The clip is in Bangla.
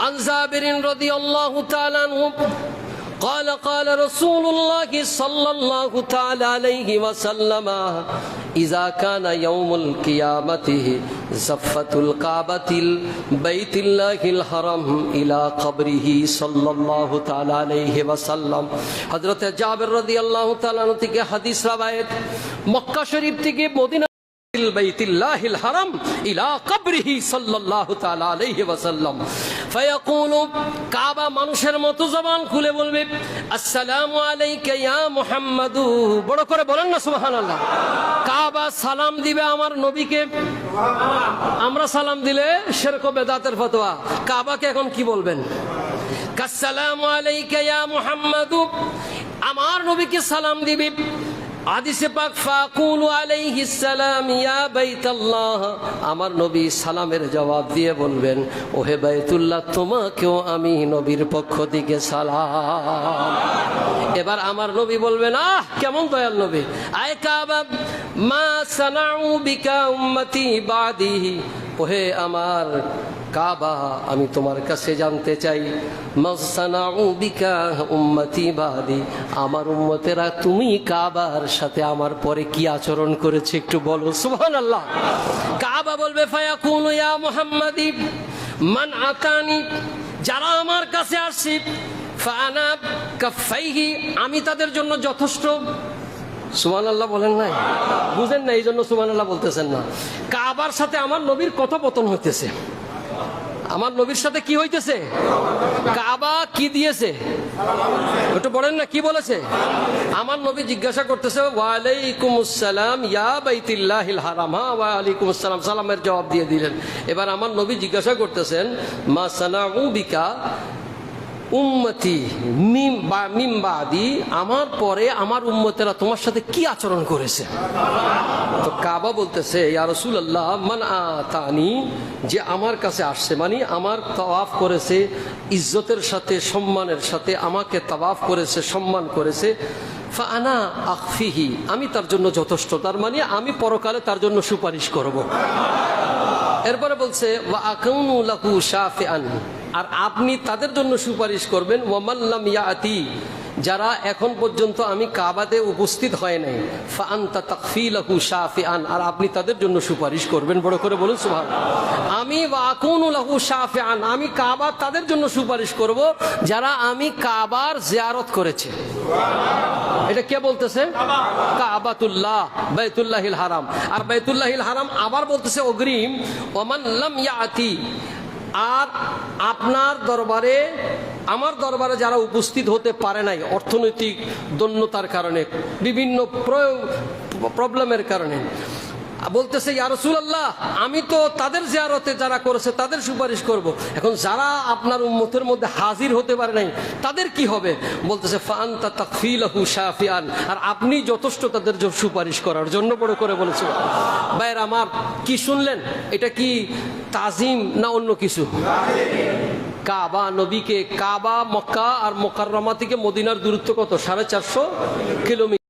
عن زابر رضي الله تعالى عنه قال قال رسول الله صلى الله تعالى عليه وسلم إذا كان يوم القيامة زفت القابة بيت الله الحرم إلى قبره صلى الله تعالى عليه وسلم. حضرت جابر رضي الله تعالى عنه حديث روايت مكة شريف تكي مدينة আমার নবীকে। আমরা সালাম দিলে শিরক বেদাতের ফতোয়া। কাবাকে এখন কি বলবেন? কাসসালামু আলাইকা আমার নবীকে সালাম দিবি। আদিসে পাক ফাকুল আলাইহিস সালাম, ইয়া বাইতাল্লাহ। আমার নবী সালামের জবাব দিয়ে বলবেন, ওহে বাইতুল্লাহ, তোমাকেও আমি নবীর পক্ষ থেকে সালাম। এবার আমার নবী বলবেন, আহ, কেমন দয়াল নবী। আয় কাবা, মা সানাউ বিকা উম্মতি বাদিহি। ওহে আমার কাবা, আমি তোমার কাছে জানতে চাই। আমার উম্মতেরা তুমি কাবার সাথে আমার পরে কি আচরণ করেছে একটু বলো। সুবহানাল্লাহ। কাবা বলবে ইয়া মুহাম্মাদি, মান আতানি, যারা আমার কাছে কাফাইহি, আমি তাদের জন্য যথেষ্ট বলেন নাই? বুঝেন না এই জন্য বলতেছেন না। কাবার সাথে আমার নবীর হইতেছে। আমার নবীর সাথে কি হইতেছে? কাবা কি দিয়েছে? একটু বলেন না, কি বলেছে? আমার নবী জিজ্ঞাসা করতেছে ইয়া হ্যাঁ সালামের জবাব দিয়ে দিলেন। এবার আমার নবী জিজ্ঞাসা করতেছেন, মা সানাউ উম্মতি, মিম বা মিমবাদি, আমার পরে আমার উম্মতেরা তোমার সাথে কি আচরণ করেছে? তো কাবা বলতেছে, ইয়া রাসূলুল্লাহ, মান আতানি, যে আমার কাছে আসছে মানে আমার তাওয়াফ করেছে, ইজ্জতের সাথে, সম্মানের সাথে, আমাকে তাওয়াফ করেছে, সম্মান করেছে ফানা আখফিহি, আমি তার জন্য যথেষ্ট, তার মানে আমি পরকালে তার জন্য সুপারিশ করব। এরপরে বলছে, ওয়া আকাউনু লাহু শাফিআন। আর আপনি তাদের জন্য সুপারিশ করবেন ওয়ামাল্লাম ইয়াতি যারা এখন পর্যন্ত আমি কাবাতে উপস্থিত হয় নাই। ফান্তা তাকফিলাহু আর আপনি তাদের জন্য সুপারিশ করবেন। বড় করে বলুন সুবহান আমি ওয়াকুনু লাহু শাফিআন আমি কাবা তাদের জন্য সুপারিশ করব, যারা আমি কাবার জিয়ারত করেছে। এটা কে বলতেছে? কাবাতুল্লাহ, বাইতুল্লাহিল হারাম। আর বাইতুল্লাহিল হারাম আবার বলতেছে অগ্রিম ওমান লাম ইয়াতি আর আপনার দরবারে, আমার দরবারে যারা উপস্থিত হতে পারে নাই, অর্থনৈতিক দন্যতার কারণে, বিভিন্ন প্রয়োগ, প্রবলেমের কারণে বলতেছে, ইয়া রাসূলুল্লাহ, আমি তো তাদের জিয়ারতে যারা করেছে, তাদের সুপারিশ করব। এখন যারা আপনার উম্মতের মধ্যে হাজির হতে পারে নাই, তাদের কি হবে? বলতেছে ফান্তা তাকফিলাহু শাফিআন। আর আপনি যথেষ্ট তাদের সুপারিশ করার জন্য বড় করে বলেছে ভাইয়ের আমার, কি শুনলেন? এটা কি তাজিম না অন্য কিছু? কাবা নবীকে, কাবা মক্কা আর মোকাররমা থেকে মদিনার দূরত্ব কত? সাড়ে চারশো কিলোমিটার।